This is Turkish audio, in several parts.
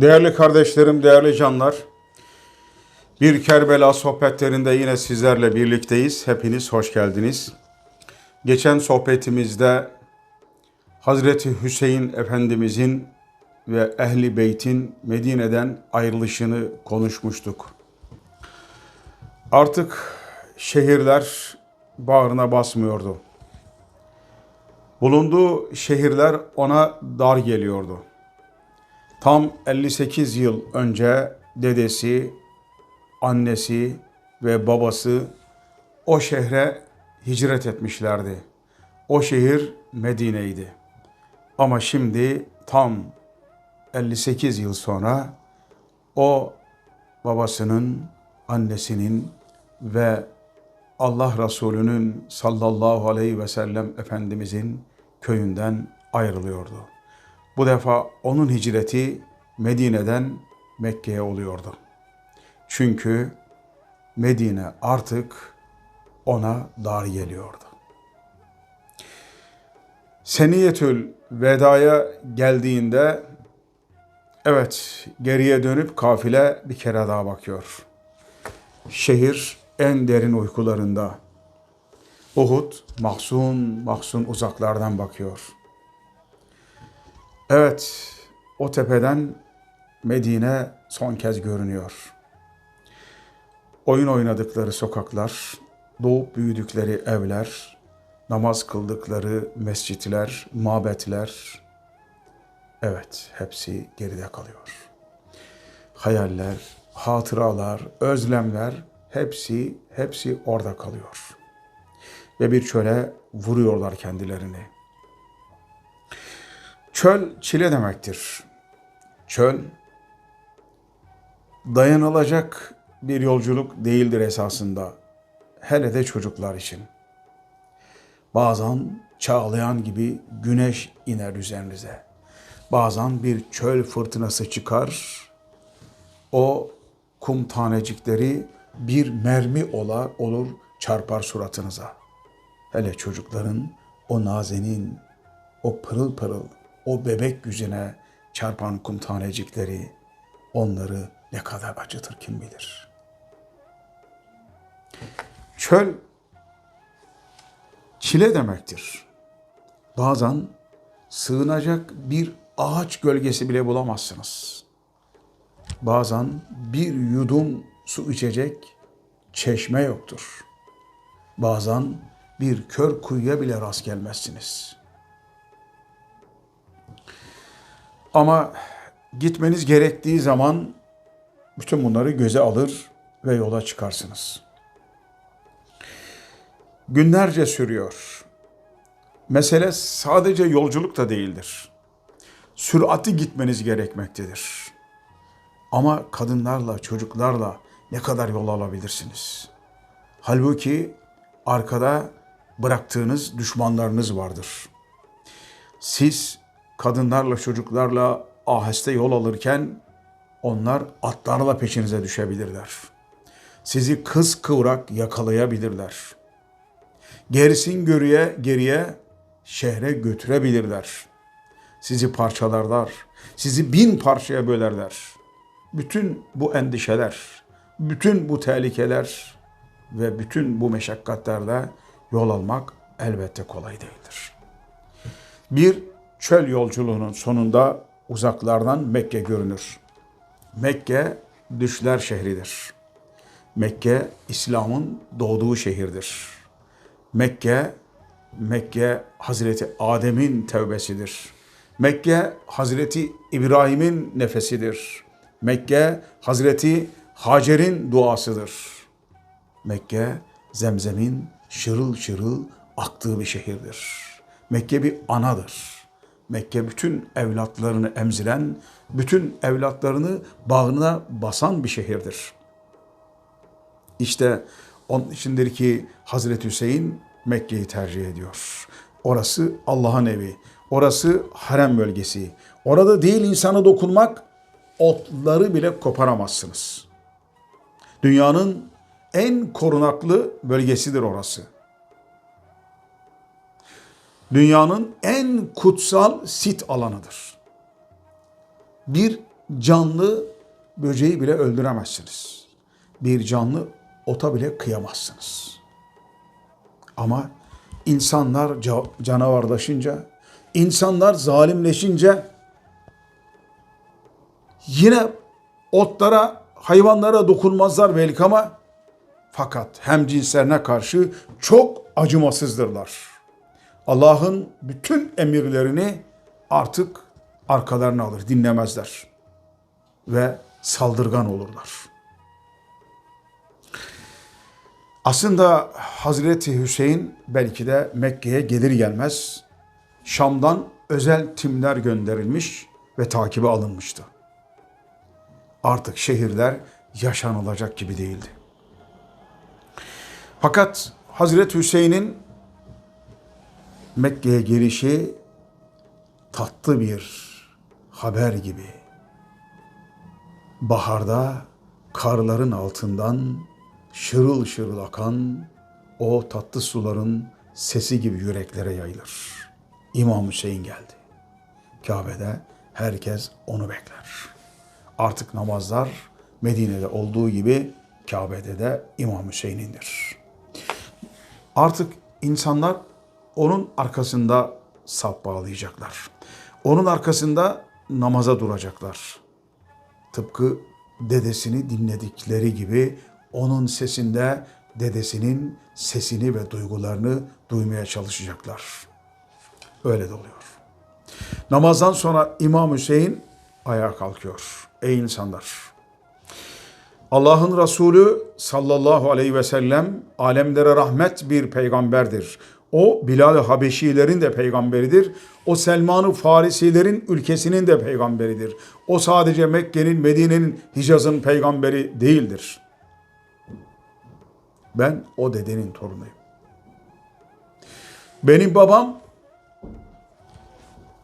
Değerli kardeşlerim, değerli canlar. Bir Kerbela sohbetlerinde yine sizlerle birlikteyiz. Hepiniz hoş geldiniz. Geçen sohbetimizde Hazreti Hüseyin Efendimizin ve Ehli Beyt'in Medine'den ayrılışını konuşmuştuk. Artık şehirler bağrına basmıyordu. Bulunduğu şehirler ona dar geliyordu. Tam 58 yıl önce dedesi, annesi ve babası o şehre hicret etmişlerdi. O şehir Medine'ydi. Ama şimdi tam 58 yıl sonra o babasının, annesinin ve Allah Resulü'nün sallallahu aleyhi ve sellem Efendimizin köyünden ayrılıyordu. Bu defa onun hicreti Medine'den Mekke'ye oluyordu. Çünkü Medine artık ona dar geliyordu. Seniyetül Veda'ya geldiğinde evet geriye dönüp kafile bir kere daha bakıyor. Şehir en derin uykularında. Uhud mahzun mahzun uzaklardan bakıyor. Evet, o tepeden Medine son kez görünüyor. Oyun oynadıkları sokaklar, doğup büyüdükleri evler, namaz kıldıkları mescitler, mabetler, evet hepsi geride kalıyor. Hayaller, hatıralar, özlemler hepsi hepsi orada kalıyor. Ve bir çöle vuruyorlar kendilerini. Çöl çile demektir. Çöl dayanılacak bir yolculuk değildir esasında. Hele de çocuklar için. Bazen çağlayan gibi güneş iner üzerinize. Bazen bir çöl fırtınası çıkar. O kum tanecikleri bir mermi ola, olur çarpar suratınıza. Hele çocukların o nazenin, o pırıl pırıl, o bebek yüzüne çarpan kum tanecikleri onları ne kadar acıtır kim bilir. Çöl çile demektir. Bazen sığınacak bir ağaç gölgesi bile bulamazsınız. Bazen bir yudum su içecek çeşme yoktur. Bazen bir kör kuyuya bile rast gelmezsiniz. Ama gitmeniz gerektiği zaman bütün bunları göze alır ve yola çıkarsınız. Günlerce sürüyor. Mesele sadece yolculuk da değildir. Sürati gitmeniz gerekmektedir. Ama kadınlarla, çocuklarla ne kadar yol alabilirsiniz? Halbuki arkada bıraktığınız düşmanlarınız vardır. Siz kadınlarla, çocuklarla aheste yol alırken onlar atlarla peşinize düşebilirler. Sizi kız kıvrak yakalayabilirler. Gerisin görüye geriye şehre götürebilirler. Sizi parçalarlar. Sizi bin parçaya bölerler. Bütün bu endişeler, bütün bu tehlikeler ve bütün bu meşakkatlerle yol almak elbette kolay değildir. Bir çöl yolculuğunun sonunda uzaklardan Mekke görünür. Mekke düşler şehridir. Mekke İslam'ın doğduğu şehirdir. Mekke Mekke Hazreti Adem'in tevbesidir. Mekke Hazreti İbrahim'in nefesidir. Mekke Hazreti Hacer'in duasıdır. Mekke Zemzem'in şırıl şırıl aktığı bir şehirdir. Mekke bir anadır. Mekke bütün evlatlarını emziren, bütün evlatlarını bağrına basan bir şehirdir. İşte onun içindir ki Hazreti Hüseyin Mekke'yi tercih ediyor. Orası Allah'ın evi. Orası harem bölgesi. Orada değil insana dokunmak, otları bile koparamazsınız. Dünyanın en korunaklı bölgesidir orası. Dünyanın en kutsal sit alanıdır. Bir canlı böceği bile öldüremezsiniz. Bir canlı ota bile kıyamazsınız. Ama insanlar ca- canavarlaşınca, insanlar zalimleşince yine otlara, hayvanlara dokunmazlar belki ama fakat hem cinslerine karşı çok acımasızdırlar. Allah'ın bütün emirlerini artık arkalarına alır, dinlemezler ve saldırgan olurlar. Aslında Hazreti Hüseyin belki de Mekke'ye gelir gelmez Şam'dan özel timler gönderilmiş ve takibe alınmıştı. Artık şehirler yaşanılacak gibi değildi. Fakat Hazreti Hüseyin'in Mekke'ye gelişi tatlı bir haber gibi. Baharda karların altından şırıl şırıl akan o tatlı suların sesi gibi yüreklere yayılır. İmam Hüseyin geldi. Kabe'de herkes onu bekler. Artık namazlar Medine'de olduğu gibi Kabe'de de İmam Hüseyin'indir. Artık insanlar onun arkasında sap bağlayacaklar. Onun arkasında namaza duracaklar. Tıpkı dedesini dinledikleri gibi onun sesinde dedesinin sesini ve duygularını duymaya çalışacaklar. Öyle de oluyor. Namazdan sonra İmam Hüseyin ayağa kalkıyor. Ey insanlar! Allah'ın Resulü sallallahu aleyhi ve sellem alemlere rahmet bir peygamberdir. O Bilal-i Habeşilerin de peygamberidir. O Selman-ı Farisilerin ülkesinin de peygamberidir. O sadece Mekke'nin, Medine'nin, Hicaz'ın peygamberi değildir. Ben o dedenin torunuyum. Benim babam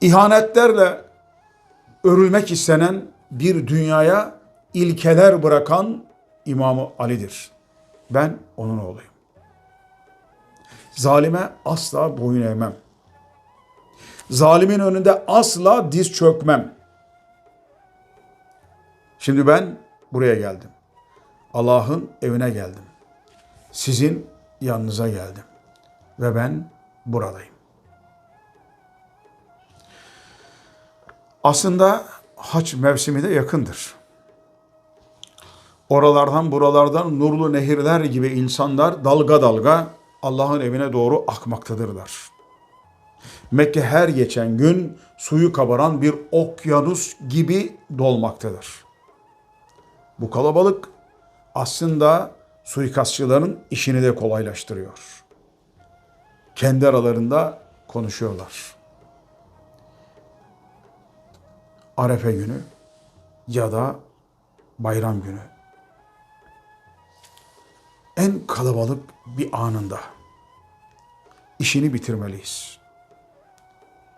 ihanetlerle örülmek istenen bir dünyaya ilkeler bırakan İmamı Ali'dir. Ben onun oğluyum. Zalime asla boyun eğmem. Zalimin önünde asla diz çökmem. Şimdi ben buraya geldim. Allah'ın evine geldim. Sizin yanınıza geldim. Ve ben buradayım. Aslında haç mevsimi de yakındır. Oralardan buralardan nurlu nehirler gibi insanlar dalga dalga Allah'ın evine doğru akmaktadırlar. Mekke her geçen gün suyu kabaran bir okyanus gibi dolmaktadır. Bu kalabalık aslında suikastçıların işini de kolaylaştırıyor. Kendi aralarında konuşuyorlar. Arefe günü ya da bayram günü en kalabalık bir anında işini bitirmeliyiz.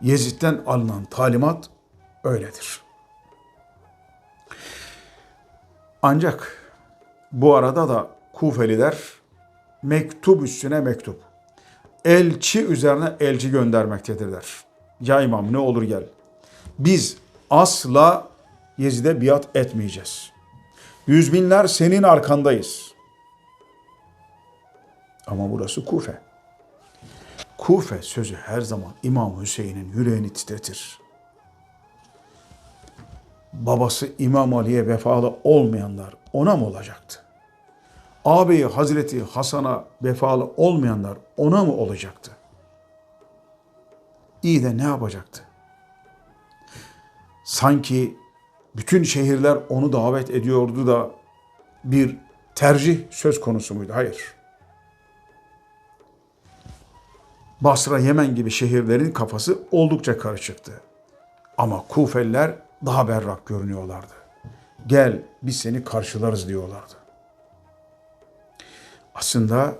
Yezid'den alınan talimat öyledir. Ancak bu arada da Kufeliler mektup üstüne mektup, elçi üzerine elçi göndermektedirler. Ya imam ne olur gel. Biz asla Yezid'e biat etmeyeceğiz. Yüz binler senin arkandayız. Ama burası Kufe. Kufe sözü her zaman İmam Hüseyin'in yüreğini titretir. Babası İmam Ali'ye vefalı olmayanlar ona mı olacaktı? Ağabeyi Hazreti Hasan'a vefalı olmayanlar ona mı olacaktı? İyi de ne yapacaktı? Sanki bütün şehirler onu davet ediyordu da bir tercih söz konusu muydu? Hayır. Basra, Yemen gibi şehirlerin kafası oldukça karışıktı. Ama Kufeliler daha berrak görünüyorlardı. Gel biz seni karşılarız diyorlardı. Aslında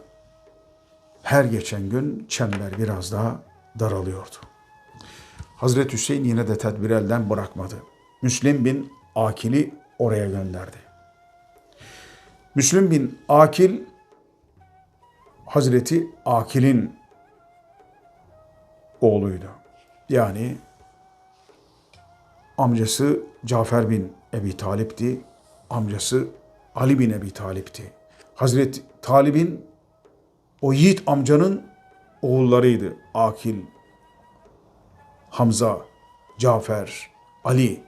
her geçen gün çember biraz daha daralıyordu. Hazreti Hüseyin yine de tedbir elden bırakmadı. Müslim bin Akil'i oraya gönderdi. Müslim bin Akil Hazreti Akil'in oğluydu. Yani amcası Cafer bin Ebi Talip'ti. Amcası Ali bin Ebi Talip'ti. Hazreti Talib'in o yiğit amcanın oğullarıydı. Akil, Hamza, Cafer, Ali.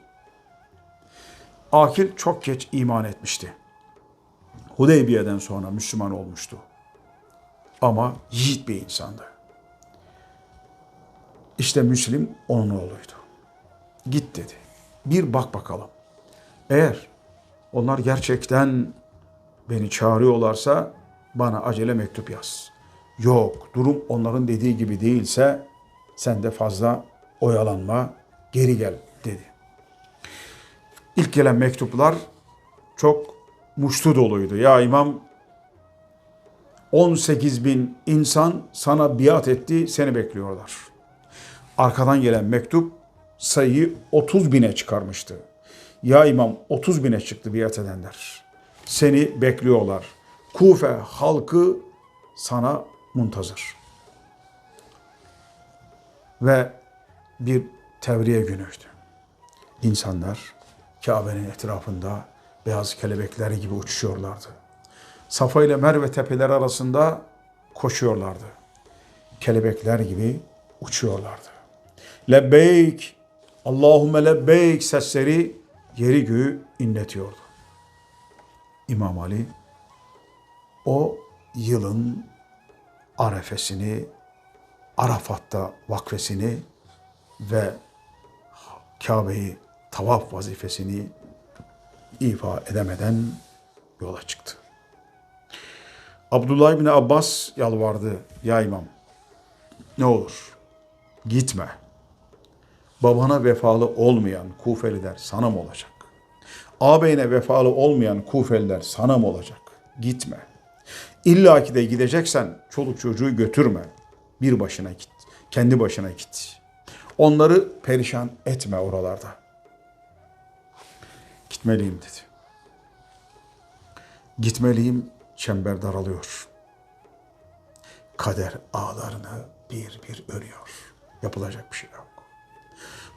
Akil çok geç iman etmişti. Hudeybiye'den sonra Müslüman olmuştu. Ama yiğit bir insandı. İşte Müslim onun oğluydu. Git dedi. Bir bak bakalım. Eğer onlar gerçekten beni çağırıyorlarsa bana acele mektup yaz. Yok, durum onların dediği gibi değilse sen de fazla oyalanma, geri gel dedi. İlk gelen mektuplar çok muştu doluydu. Ya imam 18 bin insan sana biat etti, seni bekliyorlar. Arkadan gelen mektup sayıyı 30 bine çıkarmıştı. Ya imam 30 bine çıktı biat edenler. Seni bekliyorlar. Kufe halkı sana muntazır. Ve bir tevriye günüydü. İnsanlar Kabe'nin etrafında beyaz kelebekler gibi uçuşuyorlardı. Safa ile Merve tepeleri arasında koşuyorlardı. Kelebekler gibi uçuyorlardı. Lebbeyk, Allahümme lebbeyk sesleri yeri göğü inletiyordu. İmam Ali o yılın arefesini, Arafat'ta vakfesini ve Kabe'yi tavaf vazifesini ifa edemeden yola çıktı. Abdullah bin Abbas yalvardı. Ya imam ne olur gitme. Babana vefalı olmayan Kufeliler sana mı olacak? Ağabeyine vefalı olmayan Kufeliler sana mı olacak? Gitme. İlla ki de gideceksen çoluk çocuğu götürme. Bir başına git. Kendi başına git. Onları perişan etme oralarda. Gitmeliyim dedi. Gitmeliyim çember daralıyor. Kader ağlarını bir bir örüyor. Yapılacak bir şey yok.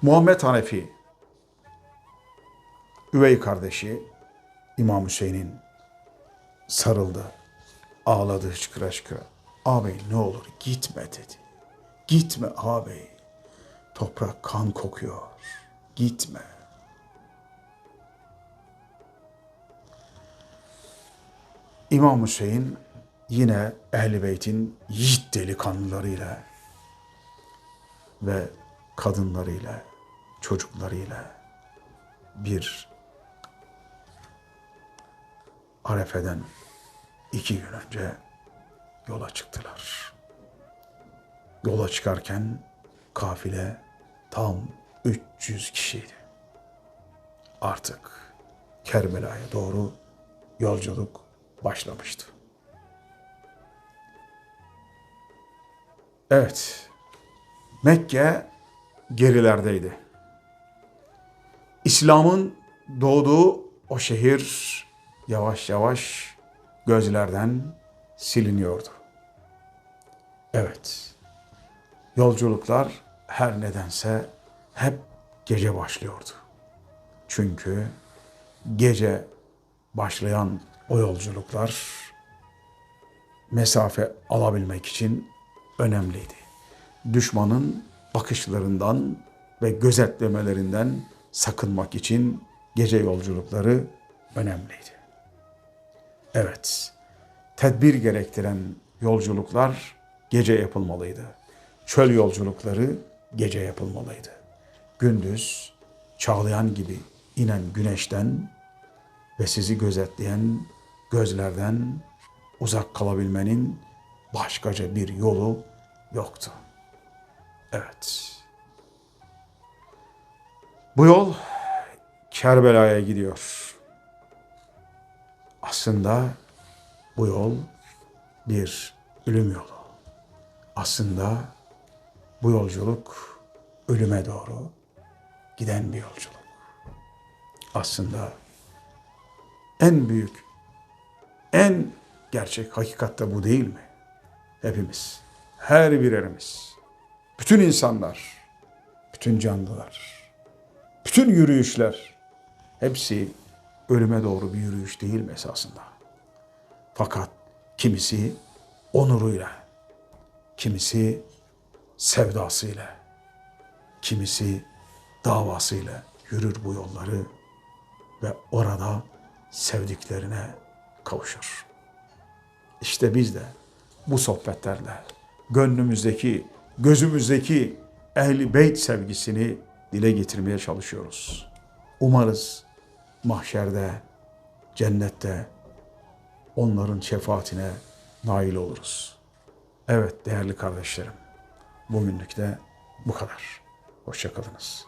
Muhammed Hanefi, üvey kardeşi İmam Hüseyin'in sarıldı. Ağladı hıçkıra hıçkıra. Ağabey ne olur gitme dedi. Gitme ağabey. Toprak kan kokuyor. Gitme. İmam Hüseyin yine Ehl-i Beyt'in yiğit delikanlılarıyla ve kadınlarıyla, çocuklarıyla bir Arefe'den iki gün önce yola çıktılar. Yola çıkarken kafile tam 300 kişiydi. Artık Kerbela'ya doğru yolculuk başlamıştı. Evet, Mekke gerilerdeydi. İslam'ın doğduğu o şehir yavaş yavaş gözlerden siliniyordu. Evet, yolculuklar her nedense hep gece başlıyordu. Çünkü gece başlayan o yolculuklar mesafe alabilmek için önemliydi. Düşmanın bakışlarından ve gözetlemelerinden sakınmak için gece yolculukları önemliydi. Evet, tedbir gerektiren yolculuklar gece yapılmalıydı. Çöl yolculukları gece yapılmalıydı. Gündüz çağlayan gibi inen güneşten ve sizi gözetleyen gözlerden uzak kalabilmenin başkaca bir yolu yoktu. Evet. Bu yol Kerbela'ya gidiyor. Aslında bu yol bir ölüm yolu. Aslında bu yolculuk ölüme doğru giden bir yolculuk. Aslında en büyük, en gerçek hakikatte bu değil mi? Hepimiz, her birerimiz, bütün insanlar, bütün canlılar, bütün yürüyüşler hepsi ölüme doğru bir yürüyüş değil mi esasında? Fakat kimisi onuruyla, kimisi sevdasıyla, kimisi davasıyla yürür bu yolları ve orada sevdiklerine kavuşur. İşte biz de bu sohbetlerle gönlümüzdeki, gözümüzdeki ehli beyt sevgisini dile getirmeye çalışıyoruz. Umarız mahşerde, cennette onların şefaatine nail oluruz. Evet değerli kardeşlerim, bugünlük de bu kadar. Hoşçakalınız.